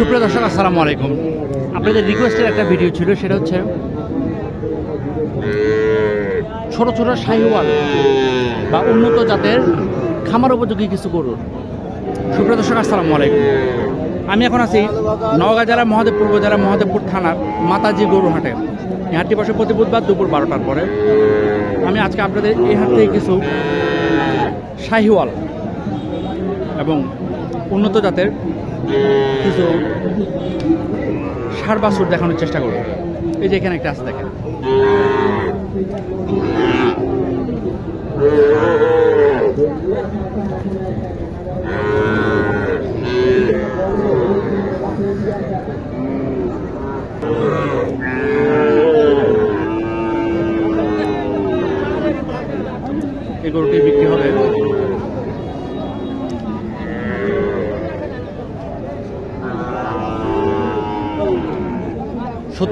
সুপ্রিয় দর্শক, আসসালামু আলাইকুম। আপনাদের রিকোয়েস্টের একটা ভিডিও ছিল, সেটা হচ্ছে ছোট ছোট শাহিওয়াল বা উন্নত জাতের খামার উপযোগী কিছু গরুর। সুপ্রিয় দর্শক, আসসালামু আলাইকুম। আমি এখন আছি নওগাঁ জেলা মহাদেবপুর উপজেলা মহাদেবপুর থানার মাতাজি গরু হাটে এই হাটটি বসে প্রতি বুধবার দুপুর বারোটার পরে। আমি আজকে আপনাদের এই হাট থেকে কিছু শাহিওয়াল এবং উন্নত জাতের কিছু সার বাছুর দেখানোর চেষ্টা করব। এই যে এখানে একটা আছে দেখেন।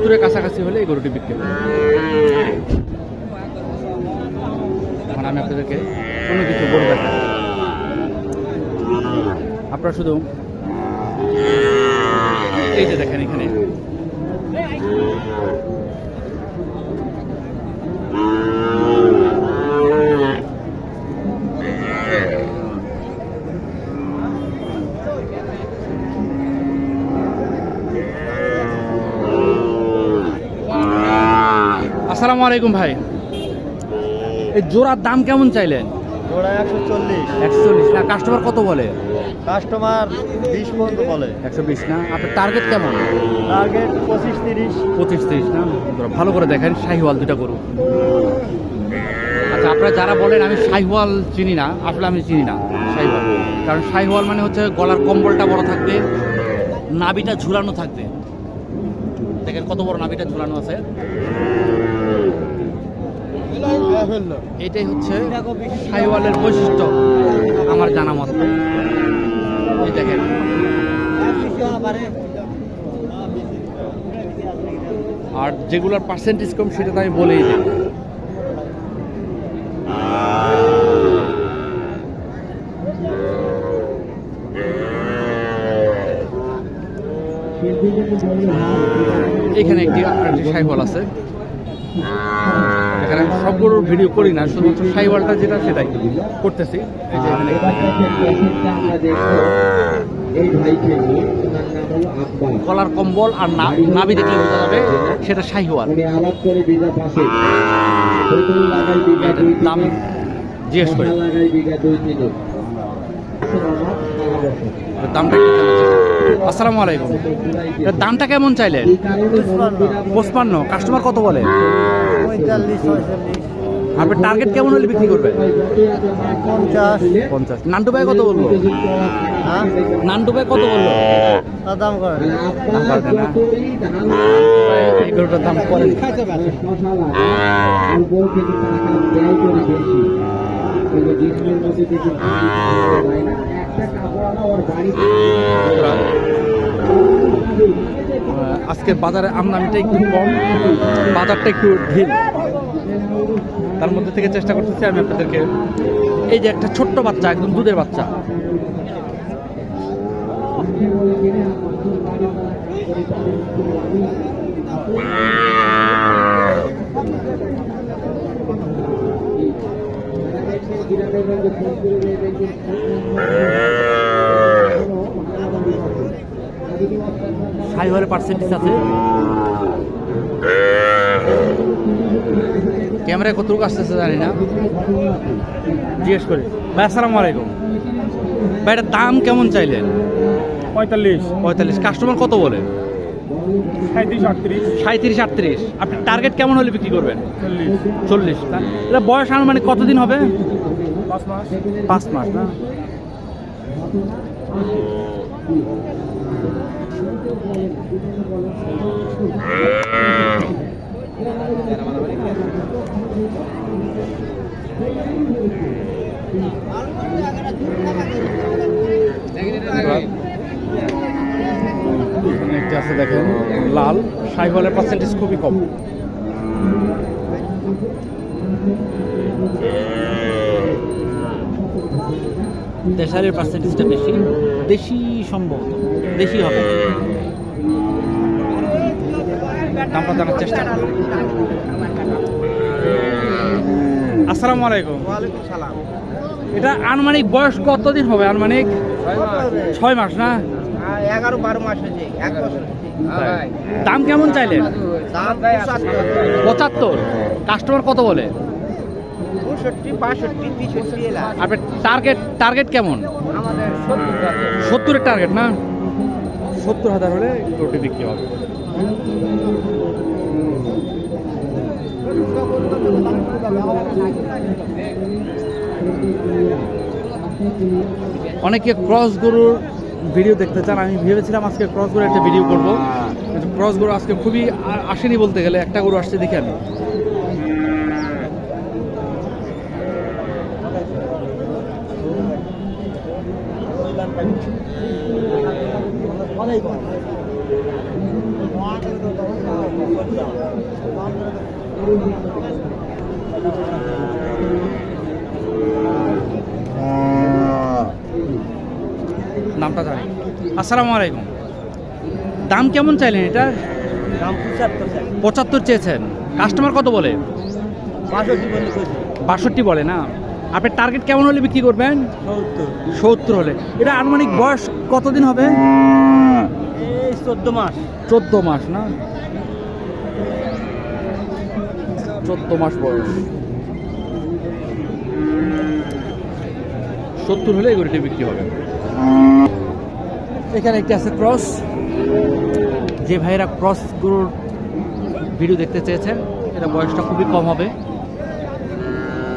সত্তরের কাছাকাছি হলে এই গরুটি বিক্রি হবে। এখন আমি আপনাদেরকে কোনো কিছু গরু আপনারা শুধু এই যে দেখেন এখানে আসসালামু আলাইকুম ভাই। এই জোড়ার দাম কেমন চাইলেন? ওরা একশো চল্লিশ। একশো চল্লিশ। না কাস্টমার কত বলে? কাস্টমার বিশ পর্যন্ত বলে। একশো বিশ না? আপনার টার্গেট কেমন? টার্গেট পঁচিশ তিরিশ। পঁচিশ তিরিশ না? ভালো করে দেখেন শাহিওয়াল দুটা গরু। আচ্ছা আপনারা যারা বলেন আমি শাহিওয়াল চিনি না আসলে আমি চিনি না শাহিওয়াল। কারণ শাহিওয়াল মানে হচ্ছে গলার কম্বলটা বড় থাকবে নাবিটা ঝুলানো থাকবে দেখেন কত বড় নাবিটা ঝুলানো আছে। এটাই হচ্ছে শাহিওয়ালের বৈশিষ্ট্য, আমার জানা মত। দেখেন। আর যেগুলোর পার্সেন্টেজ কম, সেটা তো আমি বলেই দিই এখানে একটি একটি সাইওয়াল আছে। এখানে সবগুলোর ভিডিও করি না শুধুমাত্র সাইওয়ালটা যেটা সেটাই করতেছি। এই যে এখানে গলার কম্বল আর নাভি দেখলে বোঝা যাবে সেটা শাহিওয়াল। দাম জিজ্ঞেস করি। দামটা। আসসালামু আলাইকুম। দামটা কেমন চাইলেন? এই পঁচপান্ন। কাস্টমার কত বলে? পঁয়তাল্লিশ আপনি টার্গেট কেমন হলে বিক্রি করবেন? পঞ্চাশ। পঞ্চাশ। নান্টু ভাই কত বলল? হ্যাঁ? নান্টু ভাই কত বলল? দাম করেন দাম অল্প আজকের বাজারে আমদানিটা একটু কম, বাজারটা একটু ঢিল। তার মধ্যে থেকে চেষ্টা করতেছি আমি আপনাদেরকে এই যে একটা ছোট্ট বাচ্চা, একদম দুধের বাচ্চা। ফাইবারের পার্সেন্টেজ আছে। ক্যামেরায় কতটুকু আসতেছে জানি না। জিজ্ঞেস করি। ভাই আসসালামু আলাইকুম। ভাই এটার দাম কেমন চাইলেন? পঁয়তাল্লিশ। পঁয়তাল্লিশ। কাস্টমার কত বলে? সাঁত্রিশ আটত্রিশ। আপনি টার্গেট কেমন হলে বিক্রি করবেন? চল্লিশ। চল্লিশ। এটা বয়স আনুমানিক কতদিন হবে? পাঁচ মাস। পাঁচ মাস না? একটি আছে দেখেন লাল। সাইবলের পার্সেন্টেজ খুবই কম। দেশারের পার্সেন্টেজটা বেশি দেশি সম্ভবত দেশি হবে। দামটা জানার চেষ্টা আসসালামু আলাইকুম। ওয়ালাইকুম সালাম। এটা আনুমানিক বয়স কতদিন হবে? আনুমানিক ছয় মাস। না? এগারো বারো মাস হয়েছে এক বছর। দাম কেমন চাইলেন? পঁচাত্তর? কাস্টমার কত বলে? পঁয়ষট্টি বাষট্টি তেষট্টি এলা আপনার টার্গেট টার্গেট কেমন? আমাদের সত্তরের টার্গেট না? সত্তর হাজার হলে গরুটি বিক্রি হবে। অনেকে ক্রস গরুর ভিডিও দেখতে চান। আমি ভেবেছিলাম আজকে ক্রস গরুর একটা ভিডিও করব। ক্রস গরু আজকে খুবই আসেনি বলতে গেলে। একটা গরু আসছে দেখে আমি। নামটা জানি আসসালামু আলাইকুম। দাম কেমন চাইলেন এটা? দাম পঁচাত্তর চেয়েছেন। কাস্টমার কত বলে? বাষট্টি বলে না? আপনার টার্গেট কেমন হলে বিক্রি করবেন? সত্তর হলে। এটা আনুমানিক বয়স কতদিন হবে? এই চোদ্দ মাস। চোদ্দ মাস না? চোদ্দ মাস বয়স। সত্তর হলে গরুটি বিক্রি হবে। এখানে একটি আছে ক্রস। যে ভাইয়েরা ক্রস গরুর ভিডিও দেখতে চেয়েছেন এটা বয়সটা খুবই কম হবে।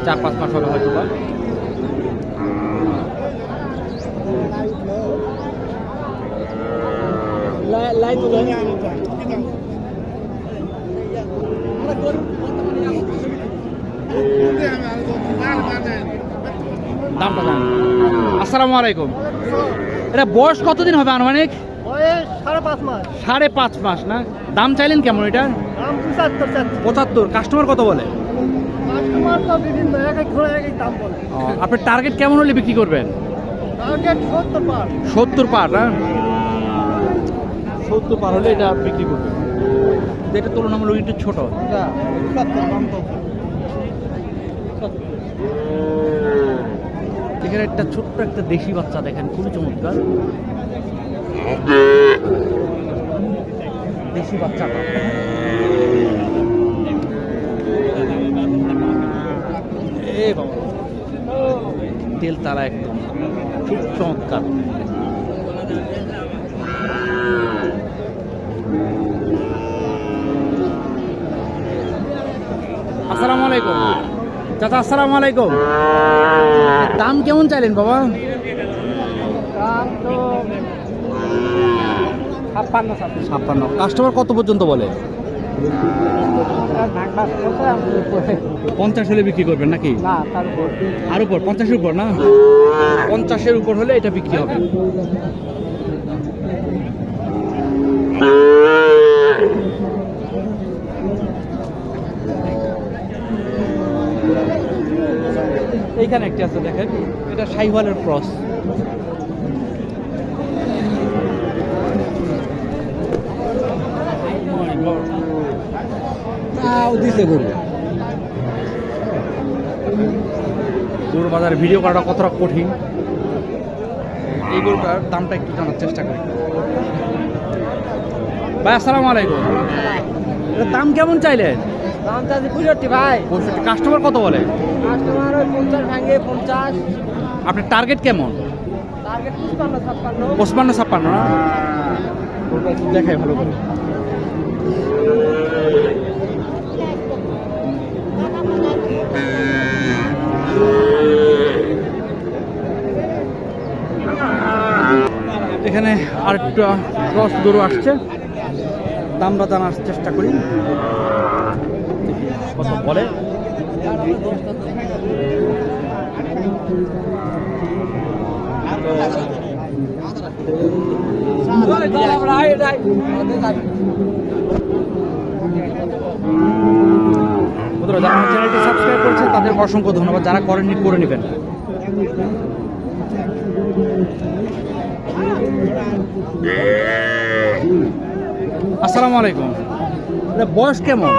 চার পাঁচ মাস হবে হয়তো বা। দামটা জানি আসসালামু আলাইকুম। এটা বয়স কতদিন হবে আনুমানিক? সাড়ে পাঁচ মাস। না? দাম চাইলেন কেমন এটা? পঁচাত্তর কাস্টমার কত বলে? আপনার টার্গেট কেমন হলে বিক্রি করবেন? সত্তর পার। না? সত্তর পার হলে এটা বিক্রি করবেন। এটা তুলনামূলক একটু ছোট সত্তর দাম তো এখানে একটা ছোট্ট একটা দেশি বাচ্চা দেখেন, খুবই চমৎকার। দেশি বাবা। তেল তারা একদম। খুব চমৎকার। আসসালামু আলাইকুম। চাচা আসসালামু আলাইকুম। দাম কেমন চাইলেন বাবা? দাম তো ছাপ্পান্ন। কাস্টমার কত পর্যন্ত বলে? পঞ্চাশ হলে বিক্রি করবেন নাকি? আর উপর পঞ্চাশের উপর না? পঞ্চাশের উপর হলে এটা বিক্রি হবে। এইখানে একটি আছে দেখেন এটা সাইওয়ালের ক্রস। তাও দিছে গরু। গরু বাজারে ভিডিও করাটা কতটা কঠিন? এই গরুটার দামটা একটু জানার চেষ্টা করি। ভাই আসসালামু আলাইকুম। দাম কেমন চাইলেন? দাম চাচ্ছে পঁয়ষট্টি ভাই। পঁয়ষট্টি। কাস্টমার কত বলে? কাস্টমার ওই পঞ্চাশ ভাঙে পঞ্চাশ। আপনার টার্গেট কেমন? টার্গেট পঁচপান্ন ছাপ্পান্ন। পঁচপান্ন ছাপ্পান্ন না? দেখাই ভালো করে। এখানে আরেকটা ক্রস গরু আসছে। দামটা জানার চেষ্টা করি। কত বলে? যারা চ্যানেলটি সাবস্ক্রাইব করেছেন অসংখ্য ধন্যবাদ। যারা করেননি করে নেবেন। আসসালামু আলাইকুম। বয়স কেমন?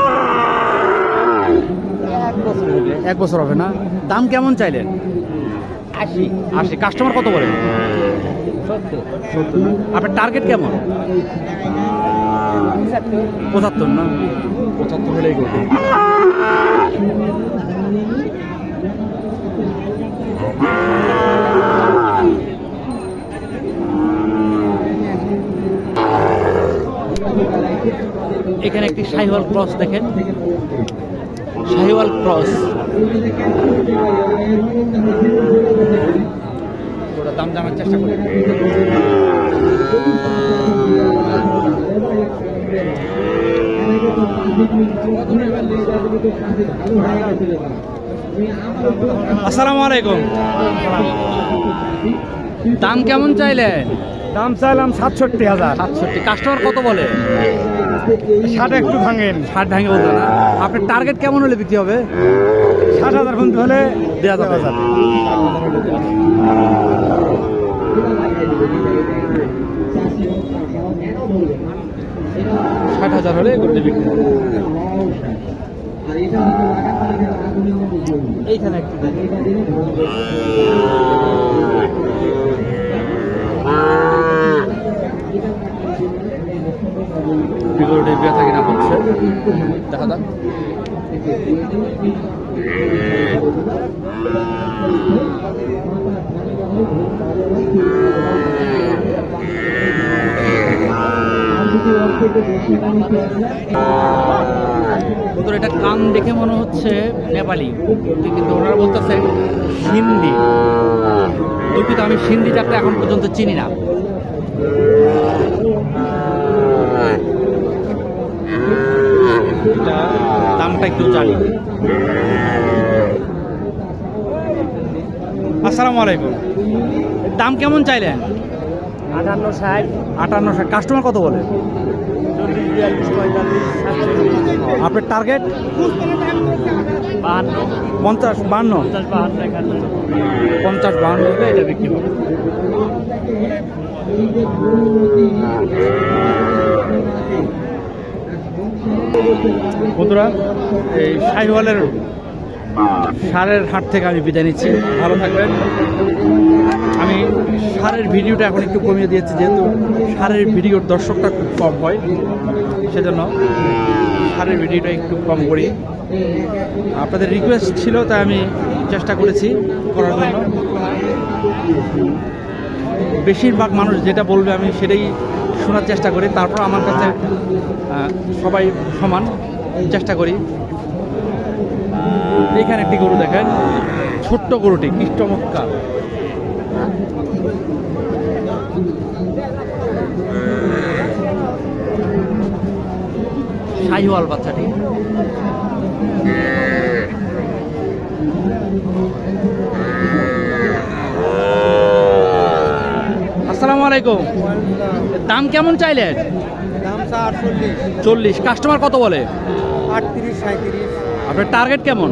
এক বছর হবে। না? দাম কেমন চাইলেন? আশি। আশি। কাস্টমার কত বলে? সত্তর। আপনার টার্গেট কেমন? পঁচাত্তর না? পঁচাত্তর হলেই করবে। এখানে একটি শাহিওয়াল ক্রস দেখেন। শাহিওয়াল ক্রস। ওটা দাম জানার চেষ্টা করি। আসসালামু আলাইকুম। দাম কেমন চাইলেন দাম চাইলাম সাতষট্টি হাজার। সাতষট্টি। কাস্টমার কত বলে? ষাট একটু ভাঙেন। ষাট ভাঙে বলতো না। আপনার টার্গেট কেমন হলে বিক্রি হবে? ষাট হাজার পর্যন্ত হলে দেওয়া যাবে ষাট হাজার হলে গরুটি বিক্রি হবে। এইখানে একটু ব্যথা কিনা হচ্ছে দেখা বন্ধুরা, এটা কান দেখে মনে হচ্ছে নেপালি, কিন্তু ওনারা বলতেছে হিন্দি দুঃখিত, আমি সিন্ধি জাতটা এখন পর্যন্ত চিনি না। এটা দামটা একটু জানি। আসসালামু আলাইকুম। দাম কেমন চাইলেন? আটান্ন ষাট। আটান্নশো কাস্টমার কত বলে? আপনার টার্গেট? পঞ্চাশ বাহান্ন? পঞ্চাশ বাহান্ন এটা বিক্রি বন্ধুরা, এই শাহিওয়ালের সারের হাট থেকে আমি বিদায় নিচ্ছি। ভালো থাকবেন। আমি সারের ভিডিওটা এখন একটু কমিয়ে দিয়েছি, যেহেতু সারের ভিডিওর দর্শকটা খুব কম হয়, সেজন্য সারের ভিডিওটা একটু কম করি। আপনাদের রিকোয়েস্ট ছিল, তাই আমি চেষ্টা করেছি করার জন্য। বেশিরভাগ মানুষ যেটা বলবে আমি সেটাই শোনার চেষ্টা করি। তারপর আমার কাছে সবাই সমান চেষ্টা করি। এখানে একটি গরু দেখেন। ছোট্ট গরুটি, কি চমৎকার। শাহিওয়াল বাচ্চাটি। আসসালামু আলাইকুম। দাম কেমন চাইলেন? দাম চল্লিশ। কাস্টমার কত বলে? আপনার টার্গেট কেমন?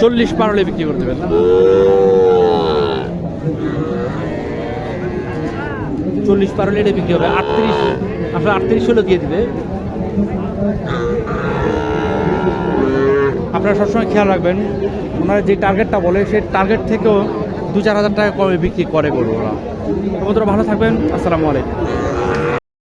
চল্লিশ পার হলে বিক্রি করতে দেবেন চল্লিশ পার হলে এটা বিক্রি হবে। আটত্রিশ আপনার আটত্রিশ হলে দিয়ে দিবে। আপনারা সবসময় খেয়াল রাখবেন ওনারা যে টার্গেটটা বলে সেই টার্গেট থেকেও দু চার হাজার টাকা কমে বিক্রি করে গরু ওরা বন্ধুরা ভালো থাকবেন। আসসালামু আলাইকুম।